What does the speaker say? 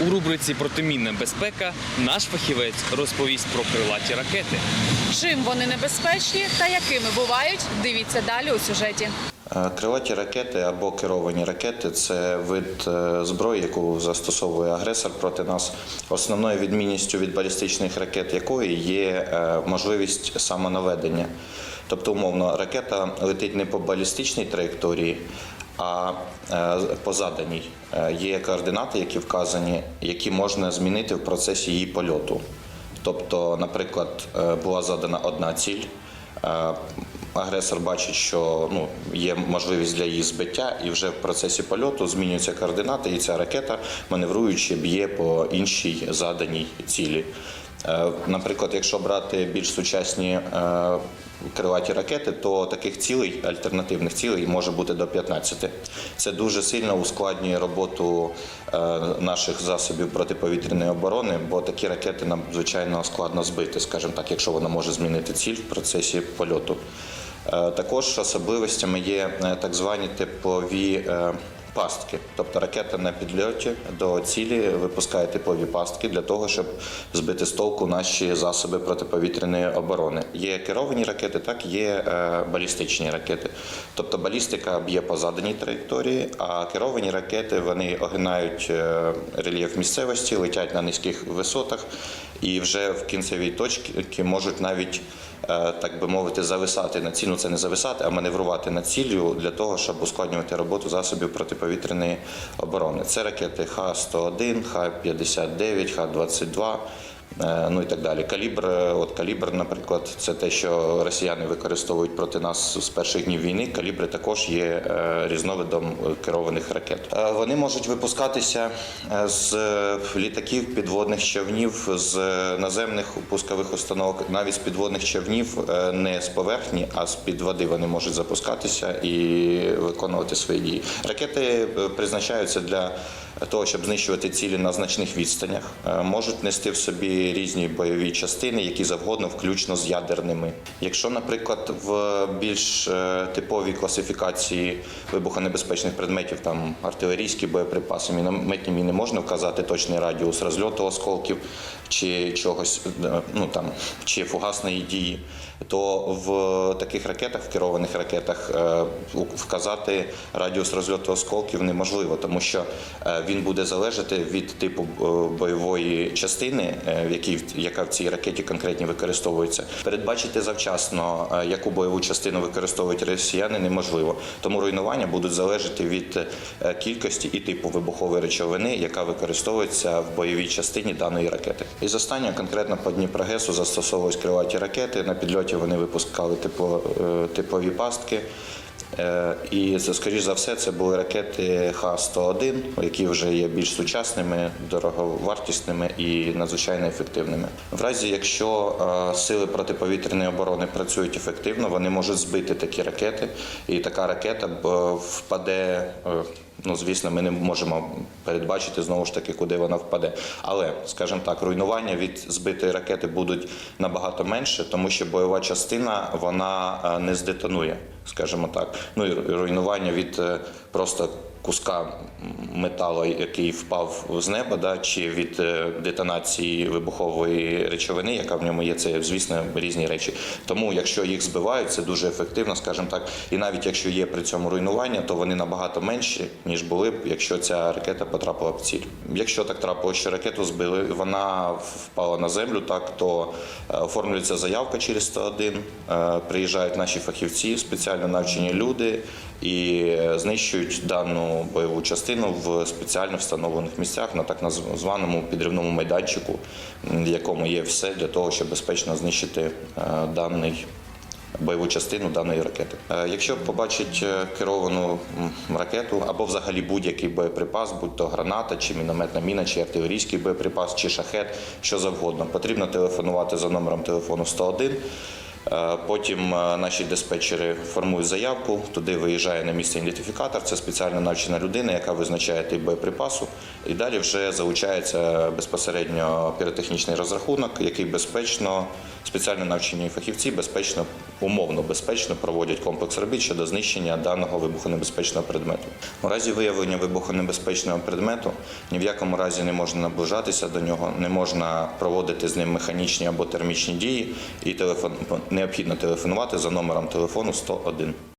У рубриці Протимінна безпека наш фахівець розповість про крилаті ракети. Чим вони небезпечні та якими бувають, дивіться далі у сюжеті. Е, Крилаті ракети або керовані ракети це вид е, зброї, яку застосовує агресор проти нас. Основною відмінністю від балістичних ракет якої є е, можливість самонаведення. Тобто, умовно, ракета летить не по балістичній траєкторії, а е, по заданій. Е, Є координати, які вказані, які можна змінити в процесі її польоту. Тобто, наприклад, е, була задана одна ціль. Агресор бачить, що ну, є можливість для її збиття, і вже в процесі польоту змінюються координати, і ця ракета, маневруючи, б'є по іншій заданій цілі. Е, Наприклад, якщо брати більш сучасні е, крилаті ракети, то таких цілей, альтернативних цілей, може бути до 15. Це дуже сильно ускладнює роботу е, наших засобів протиповітряної оборони, бо такі ракети нам звичайно складно збити, скажімо так, якщо вона може змінити ціль в процесі польоту. Також особливостями є так звані типові пастки. Тобто ракета на підльоті до цілі випускає типові пастки для того, щоб збити з толку наші засоби протиповітряної оборони. Є керовані ракети, так є е, балістичні ракети. Тобто балістика б'є по заданій траєкторії, а керовані ракети вони огинають е, рельєф місцевості, летять на низьких висотах і вже в кінцевій точці можуть навіть так би мовити, зависати на ціль, ну це не зависати, а маневрувати над ціллю для того, щоб ускладнювати роботу засобів протиповітряної оборони. Це ракети Х-101, Х-59, Х-22. Е, Ну і так далі. Калібр, е, от калібр, наприклад, це те, що росіяни використовують проти нас з перших днів війни. Калібри також є е, різновидом керованих ракет. Вони можуть випускатися з літаків, підводних човнів, з наземних пускових установок, навіть з підводних човнів, не з поверхні, а з під води вони можуть запускатися і виконувати свої дії. Ракети призначаються для того, щоб знищувати цілі на значних відстанях, Е, можуть нести в собі різні бойові частини, які завгодно, включно з ядерними. Якщо, наприклад, в більш е, типовій класифікації вибухонебезпечних предметів, там артилерійські боєприпаси, мінометні міни, можна вказати точний радіус розльоту осколків чи чогось, е, ну там чи фугасної дії, то в таких ракетах, в керованих ракетах, е, вказати радіус розльоту осколків неможливо, тому що е, він буде залежати від типу бойової частини, в якій яка в цій ракеті конкретні використовується. Передбачити завчасно, яку бойову частину використовують росіяни, неможливо. Тому руйнування будуть залежати від кількості і типу вибухової речовини, яка використовується в бойовій частині даної ракети. І з останнього конкретно по Дніпрогесу застосовують крилаті ракети. На підльоті вони випускали типо, е, типові пастки. Е, І скоріш за все, це були ракети Х-101, які вже є більш сучасними, дороговартісними і надзвичайно ефективними. В разі, якщо е, сили протиповітряної оборони працюють ефективно, вони можуть збити такі ракети, і така ракета впаде. Ну, звісно, ми не можемо передбачити знову ж таки, куди вона впаде. Але, скажімо так, руйнування від збитої ракети будуть набагато менше, тому що бойова частина вона е, не здетонує, скажімо так. Ну і руйнування від е, просто куска металу, який впав з неба, да, чи від е, детонації вибухової речовини, яка в ньому є, це звісно різні речі. Тому, якщо їх збивають, це дуже ефективно, скажімо так. І навіть якщо є при цьому руйнування, то вони набагато менші, ніж були б, якщо ця ракета потрапила в ціль. Якщо так трапилося, що ракету збили, вона впала на землю, так то е, оформлюється заявка через 101, е, приїжджають наші фахівці, спеціально навчені люди і знищують дану бойову частину в спеціально встановлених місцях на так званому підривному майданчику, в якому є все для того, щоб безпечно знищити е, даний. Бойову частину даної ракети. Е, Якщо побачить е, керовану ракету або взагалі будь-який боєприпас, будь то граната, чи мінометна міна, чи артилерійський боєприпас, чи шахет, що завгодно, потрібно телефонувати за номером телефону 101 Е, Потім е, наші диспетчери формують заявку, туди виїжджає на місце ідентифікатор, це спеціально навчена людина, яка визначає тип боєприпасу. І далі вже залучається безпосередньо піротехнічний розрахунок, який безпечно, спеціально навчені фахівці безпечно, умовно безпечно проводять комплекс робіт щодо знищення даного вибухонебезпечного предмету. У разі виявлення вибухонебезпечного предмету ні в якому разі не можна наближатися до нього, не можна проводити з ним механічні або термічні дії, і телефон необхідно телефонувати за номером телефону 101.